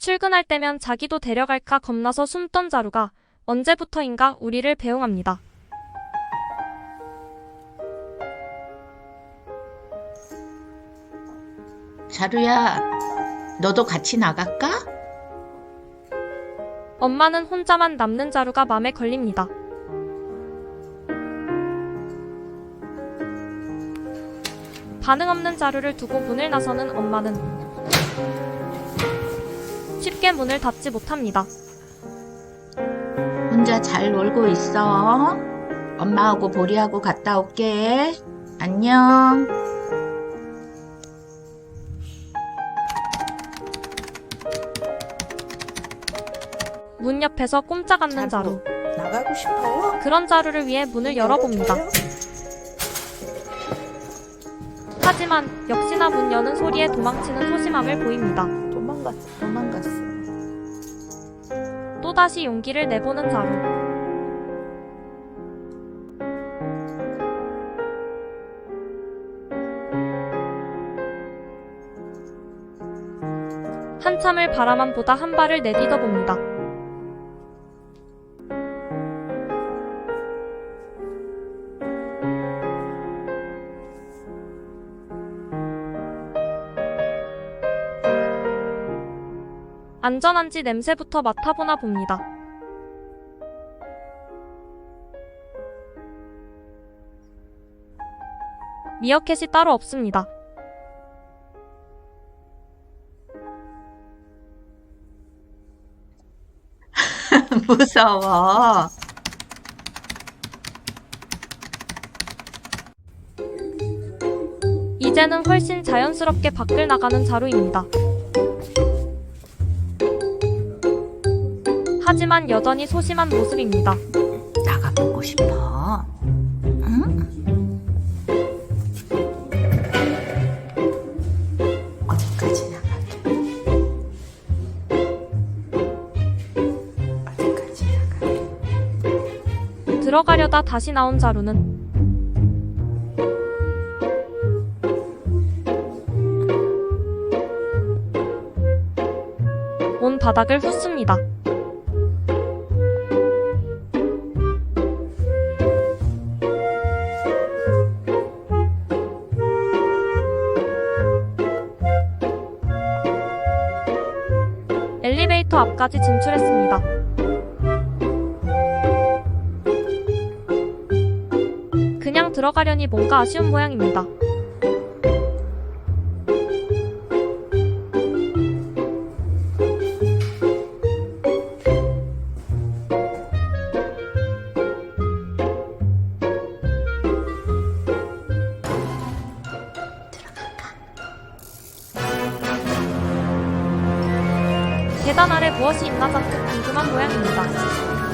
출근할 때면 자기도 데려갈까 겁나서 숨던 자루가 언제부터인가 우리를 배웅합니다. 자루야, 너도 같이 나갈까? 엄마는 혼자만 남는 자루가 맘에 걸립니다. 반응 없는 자루를 두고 문을 나서는 엄마는 쉽게 문을 닫지 못합니다. 혼자 잘 놀고 있어. 엄마하고 보리하고 갔다 올게. 안녕. 문 옆에서 꼼짝 않는 자루. 나가고 싶어요? 그런 자루를 위해 문을 열어봅니다. 하지만 역시나 문 여는 소리에 도망치는 소심함을 보입니다. 도망갔어, 도망갔어. 또다시 용기를 내보는 자루. 한참을 바라만 보다 한 발을 내딛어 봅니다. 안전한지 냄새부터 맡아보나 봅니다. 미어캣이 따로 없습니다. 무서워. 이제는 훨씬 자연스럽게 밖을 나가는 자루입니다. 하지만 여전히 소심한 모습입니다. 나가보고 싶어. 응? 어디까지 나가게? 어디까지 나가게? 들어가려다 다시 나온 자루는 온 바닥을 훑습니다. 엘리베이터 앞까지 진출했습니다. 그냥 들어가려니 뭔가 아쉬운 모양입니다. 계단 아래 무엇이 있나 잔뜩 궁금한 모양입니다.